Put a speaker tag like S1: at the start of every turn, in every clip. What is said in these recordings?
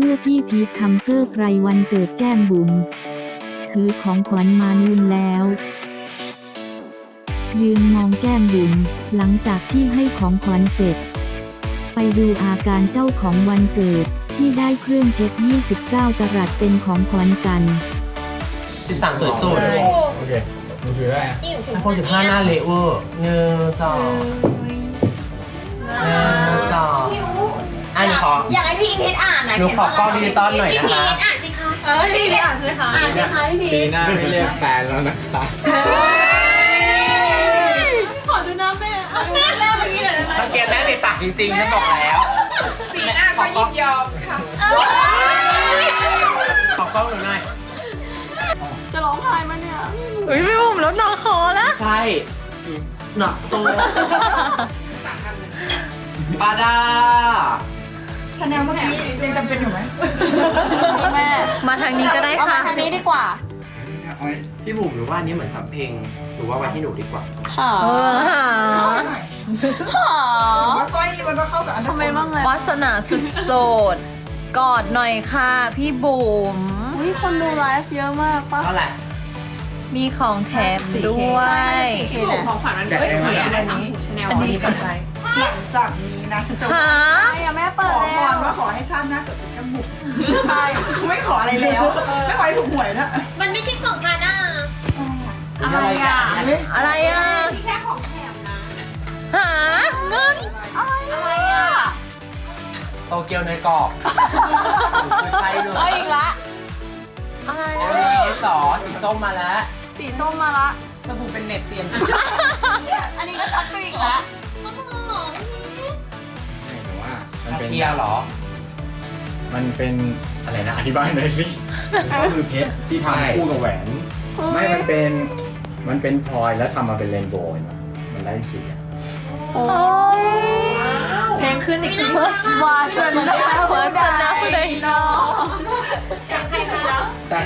S1: มื่อพี่พีททำเซอร์ไพรส์วันเกิดแก้มบุ๋มถือของขวัญมานูนแล้ว ยืนมองแก้มบุ๋มหลังจากที่ให้ของขวัญเสร็จ ไปดูอาการเจ้าของวันเกิดที่ได้เครื่องเพชร29กรัตเป็นของขวัญกัน
S2: สิบสามสวยสุด
S3: โอเคมือถือได้อะ
S2: ไอโฟนสิบห้าหน้าเละเวอร์หนึ่งสองหนึ่งสองอันนี้ขอ
S4: อยากให้พี่อีพีทอ่านนะ
S2: หนูขอกล้องดิจิตอลหน่อยนะคะ
S4: พี่พีทอ่านสิคะ
S5: เออพี่พี่อ่านสิคะ
S4: อ่านสิคะพี่พี
S3: ปี
S4: ท
S3: หน้าไม่เรียกแฟนแล้วนะคะ
S5: ขอดูหน้าแม่
S4: เอาหน้าแม่เมื่อกี้หน่อยได้ไหม
S2: เมื่อกี้แม่ปิดปากจริงๆฉันบอกแล้ว
S5: ปีหน้าก็ยินยอมค่ะ
S2: ขอกล้องหนูหน่อย
S4: จะร้องไห้มั้ยเนี่ย
S5: อุ้ยพี่บุ๋มลดน้องคอแล้ว
S2: ใช่หนักโตปาดา
S4: ชาแนลเมื่อกี้ยังจำเป็นอยู่ไหมแม่
S5: มาทางนี้ก็ได้
S4: เอา
S5: ค่ะ
S4: มาทางนี้ดีกว่า
S2: พี่บุ๋มหรือว่าอันนี้เหมือนสำเพ็งหรือว่าไว้ที่หนูดีกว่า
S4: ค่ะ
S5: เออหา
S4: ว่าสร้อยนี้มันก็เข้ากับอันทำไมบ้างไง
S5: วาสนาสุดโสดกอดหน่อยค่ะ พี่บุ๋ม
S4: อุ้ยคนดูไลฟ์เยอะมากปะ
S2: เท่าไหร่
S5: มีของแถมด้วย
S4: พี่บุ๋มของขวัญ
S2: แกะเองนะ
S4: อันนี้
S5: อันนี้ค่ะ
S6: หลังจากนี้นะฉันจะ
S5: หา
S4: ไอ้อะแม่เปิ
S6: ข
S4: ด
S6: อพ
S4: แล้ว
S6: รว่าขอให้ชาติหน้าเกิดเป็นแก้มบุกไม่ขออะไรแล้ว ไม่ขอให้ถูกหวยนะ
S4: มันไม่ใช่ของกันอะ
S2: อะไรอะ
S5: อะไรอะ
S4: แค่ของแถมนะ
S5: หาเงิน
S4: อะไรอะ
S2: โตเกียวเนยกรอบไม่ใช่เลย
S4: เอาอีกละ
S5: อะไร
S2: โอ
S5: อะ
S2: เคจอสีส้มมาแล้ว
S4: สีส้มมาละ
S2: สบู่เป็นเน็ตเซียน
S4: อันนี้ก็ช็อตไปอีกละ
S3: เป็น
S2: เทียเหรอ
S3: มันเป็นอะไรนะอธิบายหน่อยสิ
S7: ก็คือเพชรที่ทำคู่กับแหวน
S3: ไม่มันเป็นมันเป็นพลอยแล้วทำมาเป็นเรนโบว์เห็นปะมันได้สีอะ
S5: โอ้ย
S4: เพลงขึ้นอีกทีว่าเชิญนะ
S5: วาสนาเลย
S4: จากใครมาแล้ว
S3: แต่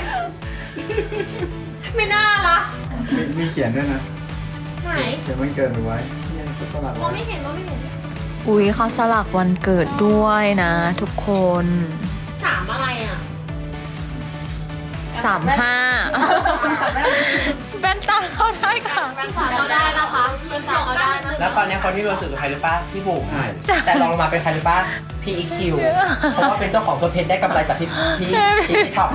S5: ไม่น่าละ
S3: มีมีเขียนด้วยนะ
S4: ไหน
S3: เขียนมันเกิดหนูไว้เนี่ยก็สลับ
S4: มอง
S3: ไว้
S4: ไม่เห็นมองไม่เห็น
S5: อุ้ยเขาสลักวันเกิดด้วยนะทุกคน
S4: สามอะไรอะ
S5: สามห้าแว่นตาเข้าได้ค่ะ
S4: แว่นตาเขาได้นะคะแว่นตาเขาได้นะ
S2: แล้วตอนนี้คนที่รู้สึกคือใครรู้ป่ะพี่บุ๋ม
S3: ใช่
S2: แต่ลองลงมาเป็นใครรู้ป่ะ PEQ เพราะว่าเป็นเจ้าของตัวเพชรได้กำไรจากที่ที่ที่ช็อป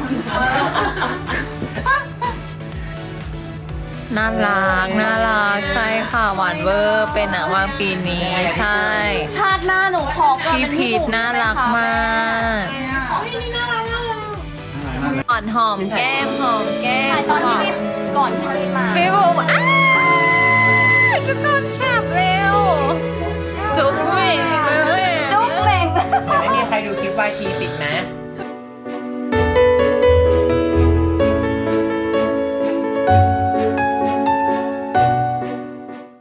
S5: น่ารักน่ารักใช่ค่ะหวานเวอร์เป็นหนังวางปีนี้ใช่
S4: ชาติหน้าหนูขอเกิด
S5: พี่
S4: เป็น
S5: พีทน่ารักมาก
S4: โอ้ยนี่น่ารักมากเลย
S5: ก่อนหอมแก้มหอมแก้ม
S4: ถ่ายตอนที่พี่ก่อนที่พี่มา
S5: พี่บุ๋มอ้าวทุกคนค่ะ